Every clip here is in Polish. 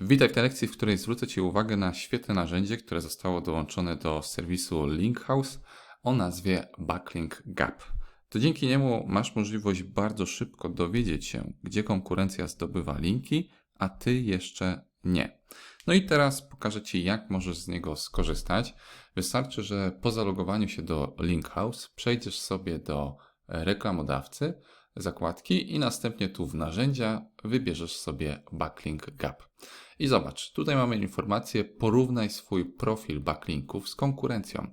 Witaj w tej lekcji, w której zwrócę Ci uwagę na świetne narzędzie, które zostało dołączone do serwisu Linkhouse o nazwie Backlink Gap. To dzięki niemu masz możliwość bardzo szybko dowiedzieć się, gdzie konkurencja zdobywa linki, a Ty jeszcze nie. No i teraz pokażę Ci, jak możesz z niego skorzystać. Wystarczy, że po zalogowaniu się do Linkhouse przejdziesz sobie do reklamodawcy, zakładki i następnie tu w narzędzia wybierzesz sobie Backlink Gap. I zobacz, tutaj mamy informację, porównaj swój profil backlinków z konkurencją.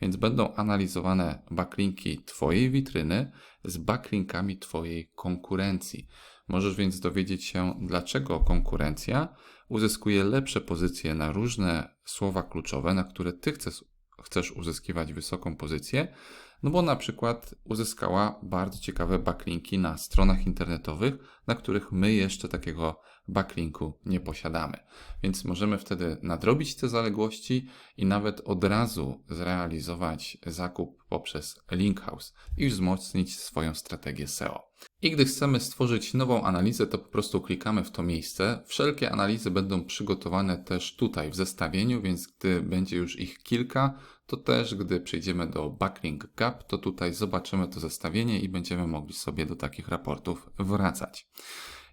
Więc będą analizowane backlinki Twojej witryny z backlinkami Twojej konkurencji. Możesz więc dowiedzieć się, dlaczego konkurencja uzyskuje lepsze pozycje na różne słowa kluczowe, na które Ty chcesz, chcesz uzyskiwać wysoką pozycję, no bo na przykład uzyskała bardzo ciekawe backlinki na stronach internetowych, na których my jeszcze takiego backlinku nie posiadamy. Więc możemy wtedy nadrobić te zaległości i nawet od razu zrealizować zakup poprzez Linkhouse i wzmocnić swoją strategię SEO. I gdy chcemy stworzyć nową analizę, to po prostu klikamy w to miejsce. Wszelkie analizy będą przygotowane też tutaj w zestawieniu, więc gdy będzie już ich kilka, to też gdy przejdziemy do Backlink Gap, to tutaj zobaczymy to zestawienie i będziemy mogli sobie do takich raportów wracać.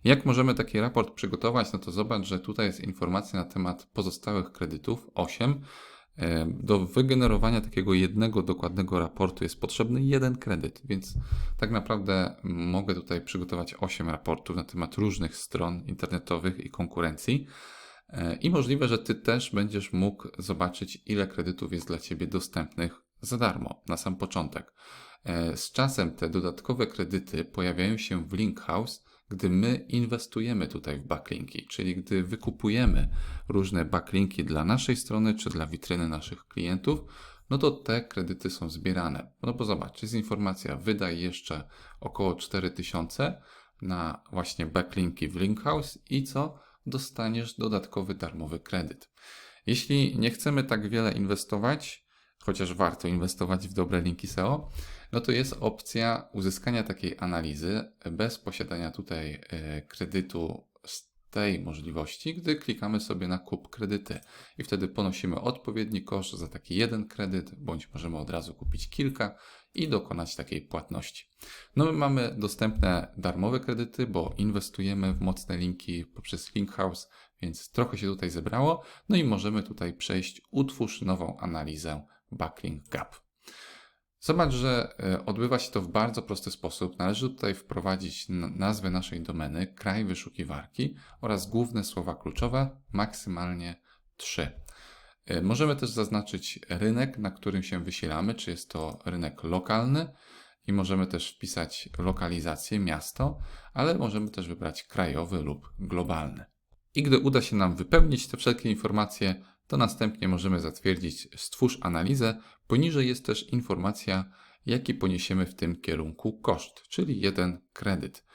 Jak możemy taki raport przygotować? No to zobacz, że tutaj jest informacja na temat pozostałych kredytów 8. E, do wygenerowania takiego jednego dokładnego raportu jest potrzebny jeden kredyt, więc tak naprawdę mogę tutaj przygotować 8 raportów na temat różnych stron internetowych i konkurencji. E, I możliwe, że Ty też będziesz mógł zobaczyć, ile kredytów jest dla Ciebie dostępnych za darmo na sam początek. E, z czasem te dodatkowe kredyty pojawiają się w Linkhouse, gdy my inwestujemy tutaj w backlinki, czyli gdy wykupujemy różne backlinki dla naszej strony czy dla witryny naszych klientów, no to te kredyty są zbierane. No bo zobacz, jest informacja, wydaj jeszcze około 4000 na właśnie backlinki w Linkhouse i co? Dostaniesz dodatkowy darmowy kredyt. Jeśli nie chcemy tak wiele inwestować, chociaż warto inwestować w dobre linki SEO, no to jest opcja uzyskania takiej analizy bez posiadania tutaj e, kredytu tej możliwości, gdy klikamy sobie na kup kredyty i wtedy ponosimy odpowiedni koszt za taki jeden kredyt, bądź możemy od razu kupić kilka i dokonać takiej płatności. No my mamy dostępne darmowe kredyty, bo inwestujemy w mocne linki poprzez Linkhouse, więc trochę się tutaj zebrało. No i możemy tutaj przejść utwórz nową analizę Backlink Gap. Zobacz, że e, odbywa się to w bardzo prosty sposób. Należy tutaj wprowadzić nazwę naszej domeny, kraj wyszukiwarki oraz główne słowa kluczowe, maksymalnie 3. E, możemy też zaznaczyć rynek, na którym się wysilamy, czy jest to rynek lokalny i możemy też wpisać lokalizację, miasto, ale możemy też wybrać krajowy lub globalny. I gdy uda się nam wypełnić te wszelkie informacje, to następnie możemy zatwierdzić stwórz analizę. Poniżej jest też informacja, jaki poniesiemy w tym kierunku koszt, czyli jeden kredyt.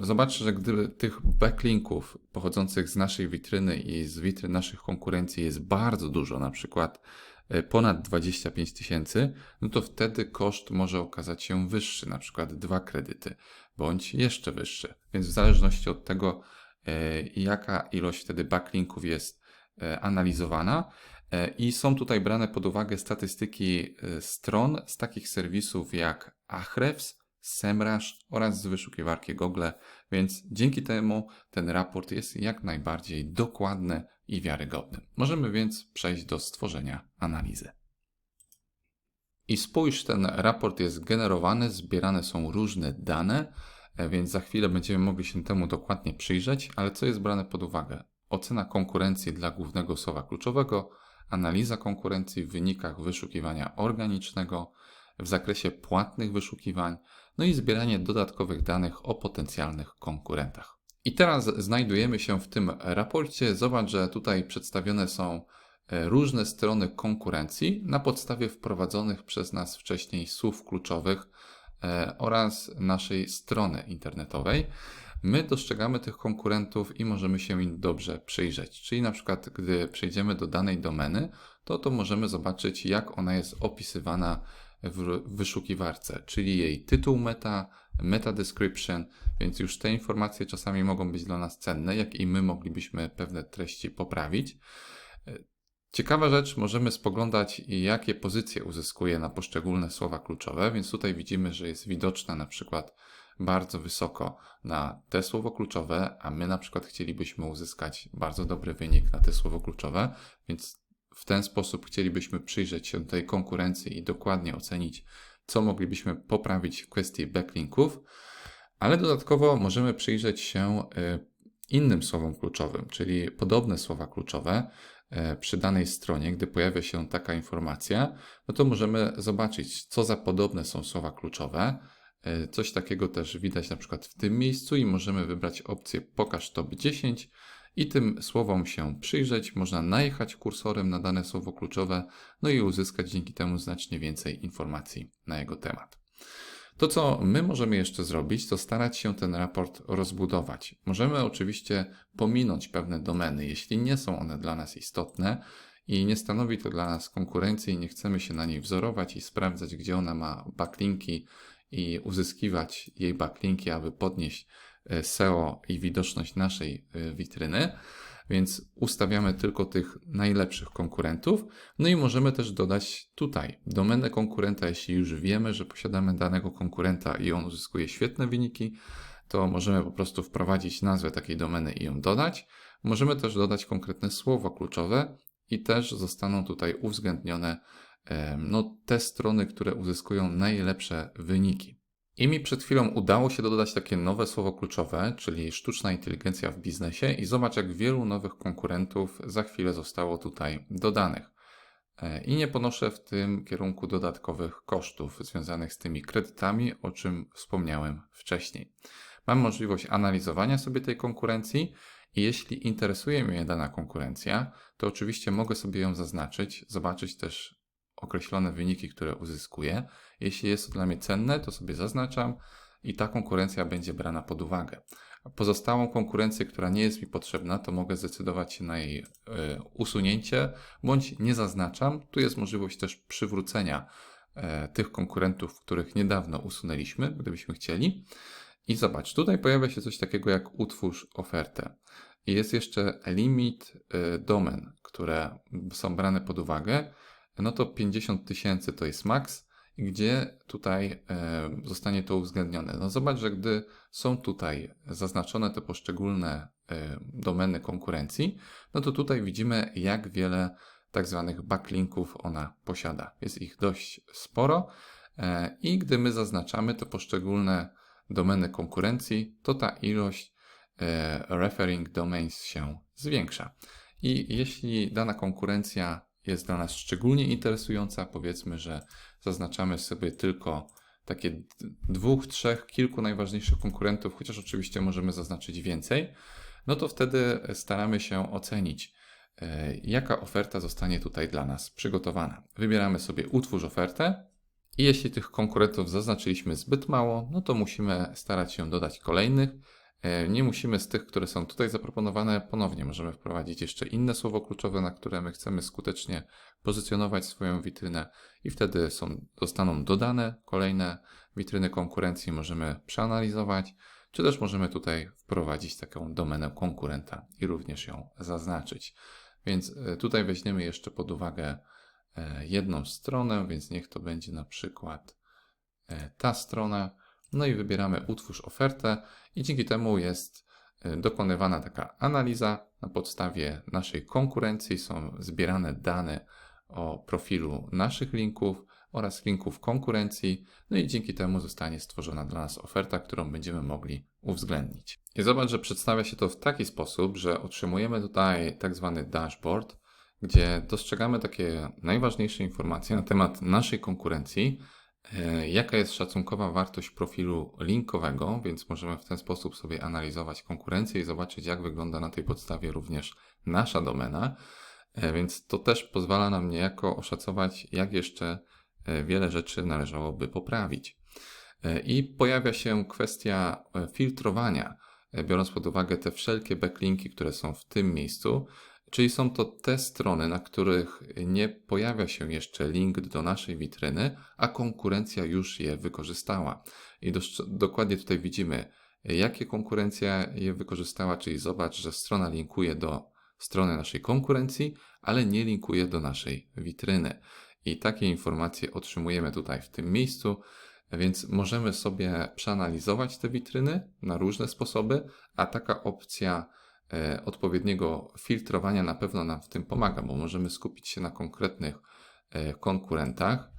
Zobaczcie, że gdy tych backlinków pochodzących z naszej witryny i z witryn naszych konkurencji jest bardzo dużo, na przykład e, ponad 25 tysięcy, no to wtedy koszt może okazać się wyższy, na przykład dwa kredyty, bądź jeszcze wyższy. Więc w zależności od tego, e, jaka ilość wtedy backlinków jest analizowana e, i są tutaj brane pod uwagę statystyki e, stron z takich serwisów jak Ahrefs, Semrush oraz z wyszukiwarki Google, więc dzięki temu ten raport jest jak najbardziej dokładny i wiarygodny. Możemy więc przejść do stworzenia analizy. I spójrz, ten raport jest generowany, zbierane są różne dane, więc za chwilę będziemy mogli się temu dokładnie przyjrzeć, ale co jest brane pod uwagę? Ocena konkurencji dla głównego słowa kluczowego, analiza konkurencji w wynikach wyszukiwania organicznego, w zakresie płatnych wyszukiwań, no i zbieranie dodatkowych danych o potencjalnych konkurentach. I teraz znajdujemy się w tym raporcie. Zobacz, że tutaj przedstawione są e, różne strony konkurencji na podstawie wprowadzonych przez nas wcześniej słów kluczowych e, oraz naszej strony internetowej my dostrzegamy tych konkurentów i możemy się im dobrze przyjrzeć. Czyli na przykład, gdy przejdziemy do danej domeny, to to możemy zobaczyć, jak ona jest opisywana w wyszukiwarce, czyli jej tytuł meta, meta description, więc już te informacje czasami mogą być dla nas cenne, jak i my moglibyśmy pewne treści poprawić. Ciekawa rzecz, możemy spoglądać, jakie pozycje uzyskuje na poszczególne słowa kluczowe, więc tutaj widzimy, że jest widoczna na przykład bardzo wysoko na te słowo kluczowe, a my na przykład chcielibyśmy uzyskać bardzo dobry wynik na te słowo kluczowe, więc w ten sposób chcielibyśmy przyjrzeć się tej konkurencji i dokładnie ocenić, co moglibyśmy poprawić w kwestii backlinków, ale dodatkowo możemy przyjrzeć się y, innym słowom kluczowym, czyli podobne słowa kluczowe y, przy danej stronie, gdy pojawia się taka informacja, no to możemy zobaczyć, co za podobne są słowa kluczowe. Y, coś takiego też widać na przykład w tym miejscu i możemy wybrać opcję Pokaż top 10 i tym słowom się przyjrzeć. Można najechać kursorem na dane słowo kluczowe, no i uzyskać dzięki temu znacznie więcej informacji na jego temat. To, co my możemy jeszcze zrobić, to starać się ten raport rozbudować. Możemy oczywiście pominąć pewne domeny, jeśli nie są one dla nas istotne i nie stanowi to dla nas konkurencji, nie chcemy się na niej wzorować i sprawdzać, gdzie ona ma backlinki i uzyskiwać jej backlinki, aby podnieść E, SEO i widoczność naszej e, witryny, więc ustawiamy tylko tych najlepszych konkurentów. No i możemy też dodać tutaj domenę konkurenta, jeśli już wiemy, że posiadamy danego konkurenta i on uzyskuje świetne wyniki, to możemy po prostu wprowadzić nazwę takiej domeny i ją dodać. Możemy też dodać konkretne słowo kluczowe i też zostaną tutaj uwzględnione no, te strony, które uzyskują najlepsze wyniki. I mi przed chwilą udało się dodać takie nowe słowo kluczowe, czyli sztuczna inteligencja w biznesie i zobacz jak wielu nowych konkurentów za chwilę zostało tutaj dodanych. E, I nie ponoszę w tym kierunku dodatkowych kosztów związanych z tymi kredytami, o czym wspomniałem wcześniej. Mam możliwość analizowania sobie tej konkurencji i jeśli interesuje mnie dana konkurencja, to oczywiście mogę sobie ją zaznaczyć, zobaczyć też określone wyniki, które uzyskuję. Jeśli jest to dla mnie cenne, to sobie zaznaczam i ta konkurencja będzie brana pod uwagę. Pozostałą konkurencję, która nie jest mi potrzebna, to mogę zdecydować się na jej y, usunięcie bądź nie zaznaczam. Tu jest możliwość też przywrócenia y, tych konkurentów, których niedawno usunęliśmy, gdybyśmy chcieli. I zobacz, tutaj pojawia się coś takiego jak utwórz ofertę. I jest jeszcze limit y, domen, które są brane pod uwagę no to 50 tysięcy to jest maks, gdzie tutaj e, zostanie to uwzględnione. No zobacz, że gdy są tutaj zaznaczone te poszczególne e, domeny konkurencji, no to tutaj widzimy, jak wiele tak zwanych backlinków ona posiada. Jest ich dość sporo e, i gdy my zaznaczamy te poszczególne domeny konkurencji, to ta ilość referring domains się zwiększa. I jeśli dana konkurencja jest dla nas szczególnie interesująca, powiedzmy, że zaznaczamy sobie tylko takie dwóch, trzech, kilku najważniejszych konkurentów, chociaż oczywiście możemy zaznaczyć więcej, no to wtedy staramy się ocenić, e, jaka oferta zostanie tutaj dla nas przygotowana. Wybieramy sobie utwórz ofertę i jeśli tych konkurentów zaznaczyliśmy zbyt mało, no to musimy starać się dodać kolejnych nie musimy z tych, które są tutaj zaproponowane, ponownie możemy wprowadzić jeszcze inne słowo kluczowe, na które my chcemy skutecznie pozycjonować swoją witrynę i wtedy są, zostaną dodane kolejne witryny konkurencji, możemy przeanalizować, czy też możemy tutaj wprowadzić taką domenę konkurenta i również ją zaznaczyć. Więc e, tutaj weźmiemy jeszcze pod uwagę e, jedną stronę, więc niech to będzie na przykład ta strona. No i wybieramy utwórz ofertę i dzięki temu jest y, dokonywana taka analiza. Na podstawie naszej konkurencji, są zbierane dane o profilu naszych linków oraz linków konkurencji, no i dzięki temu zostanie stworzona dla nas oferta, którą będziemy mogli uwzględnić. I zobacz, że przedstawia się to w taki sposób, że otrzymujemy tutaj tak zwany dashboard, gdzie dostrzegamy takie najważniejsze informacje na temat naszej konkurencji, jaka jest szacunkowa wartość profilu linkowego, więc możemy w ten sposób sobie analizować konkurencję i zobaczyć, jak wygląda na tej podstawie również nasza domena. E, więc to też pozwala nam niejako oszacować, jak jeszcze e, wiele rzeczy należałoby poprawić. I pojawia się kwestia filtrowania, biorąc pod uwagę te wszelkie backlinki, które są w tym miejscu, Czyli są to te strony, na których nie pojawia się jeszcze link do naszej witryny, a konkurencja już je wykorzystała. i dokładnie tutaj widzimy, jakie konkurencja je wykorzystała, czyli zobacz, że strona linkuje do strony naszej konkurencji, ale nie linkuje do naszej witryny. I takie informacje otrzymujemy tutaj w tym miejscu, więc możemy sobie przeanalizować te witryny na różne sposoby, a taka opcja odpowiedniego filtrowania na pewno nam w tym pomaga, bo możemy skupić się na konkretnych e, konkurentach,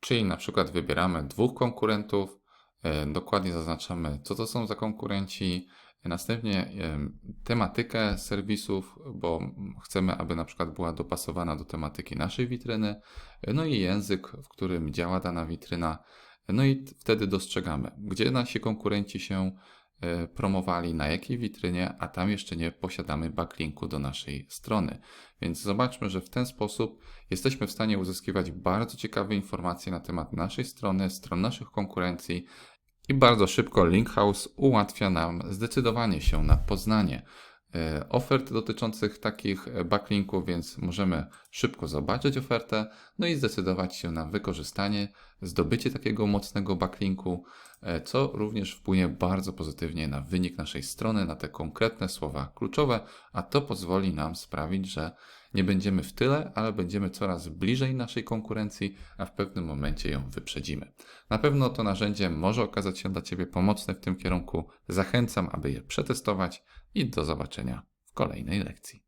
czyli na przykład wybieramy dwóch konkurentów, e, dokładnie zaznaczamy, co to są za konkurenci, następnie em, tematykę serwisów, bo chcemy, aby na przykład była dopasowana do tematyki naszej witryny, e, no i język, w którym działa dana witryna, no i wtedy dostrzegamy, gdzie nasi konkurenci się e, promowali, na jakiej witrynie, a tam jeszcze nie posiadamy backlinku do naszej strony. Więc zobaczmy, że w ten sposób jesteśmy w stanie uzyskiwać bardzo ciekawe informacje na temat naszej strony, stron naszych konkurencji i bardzo szybko Linkhouse ułatwia nam zdecydowanie się na poznanie e, ofert dotyczących takich e, backlinków, więc możemy szybko zobaczyć ofertę, no i zdecydować się na wykorzystanie, zdobycie takiego mocnego backlinku, e, co również wpłynie bardzo pozytywnie na wynik naszej strony, na te konkretne słowa kluczowe, a to pozwoli nam sprawić, że nie będziemy w tyle, ale będziemy coraz bliżej naszej konkurencji, a w pewnym momencie ją wyprzedzimy. Na pewno to narzędzie może okazać się dla Ciebie pomocne w tym kierunku. Zachęcam, aby je przetestować i do zobaczenia w kolejnej lekcji.